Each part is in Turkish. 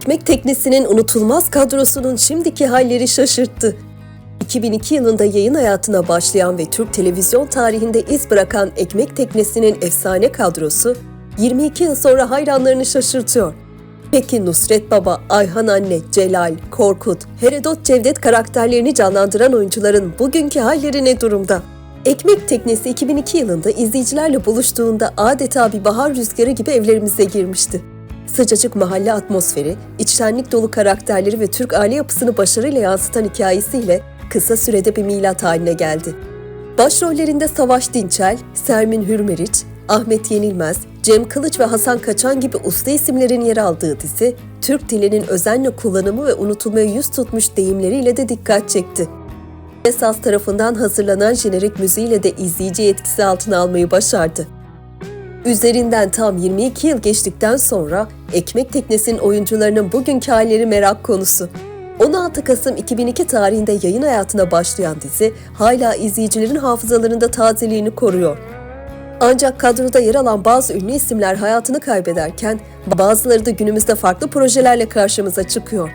Ekmek teknesinin unutulmaz kadrosunun şimdiki halleri şaşırttı. 2002 yılında yayın hayatına başlayan ve Türk televizyon tarihinde iz bırakan Ekmek Teknesi'nin efsane kadrosu 22 yıl sonra hayranlarını şaşırtıyor. Peki Nusret Baba, Ayhan Anne, Celal, Korkut, Herodot Cevdet karakterlerini canlandıran oyuncuların bugünkü halleri ne durumda? Ekmek Teknesi 2002 yılında izleyicilerle buluştuğunda adeta bir bahar rüzgarı gibi evlerimize girmişti. Sıcacık mahalle atmosferi, içtenlik dolu karakterleri ve Türk aile yapısını başarıyla yansıtan hikayesiyle kısa sürede bir milat haline geldi. Başrollerinde Savaş Dinçel, Sermin Hürmeriç, Ahmet Yenilmez, Cem Kılıç ve Hasan Kaçan gibi usta isimlerin yer aldığı dizi, Türk dilinin özenle kullanımı ve unutulmaya yüz tutmuş deyimleriyle de dikkat çekti. Esas tarafından hazırlanan jenerik müziğiyle de izleyici etkisi altına almayı başardı. Üzerinden tam 22 yıl geçtikten sonra Ekmek Teknesi'nin oyuncularının bugünkü halleri merak konusu. 16 Kasım 2002 tarihinde yayın hayatına başlayan dizi hala izleyicilerin hafızalarında tazeliğini koruyor. Ancak kadroda yer alan bazı ünlü isimler hayatını kaybederken bazıları da günümüzde farklı projelerle karşımıza çıkıyor.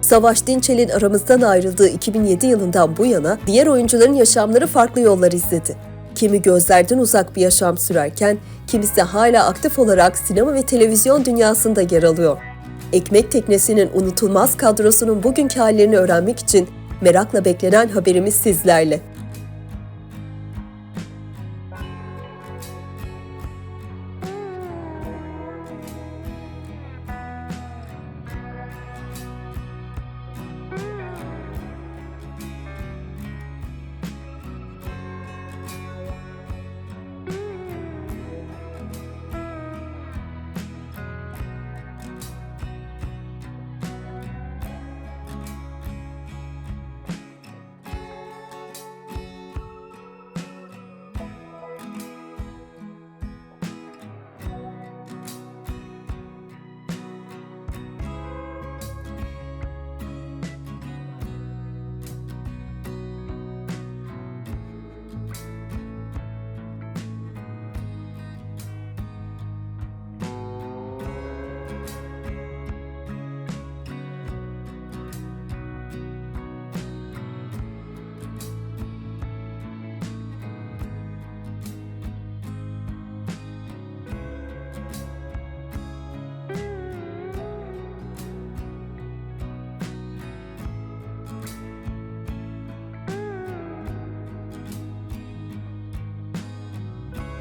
Savaş Dinçel'in aramızdan ayrıldığı 2007 yılından bu yana diğer oyuncuların yaşamları farklı yollar izledi. Kimi gözlerden uzak bir yaşam sürerken, kimisi hala aktif olarak sinema ve televizyon dünyasında yer alıyor. Ekmek Teknesi'nin unutulmaz kadrosunun bugünkü hallerini öğrenmek için merakla beklenen haberimiz sizlerle.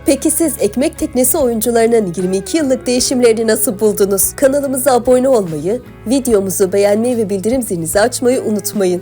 Peki siz Ekmek Teknesi oyuncularının 22 yıllık değişimlerini nasıl buldunuz? Kanalımıza abone olmayı, videomuzu beğenmeyi ve bildirim zilinizi açmayı unutmayın.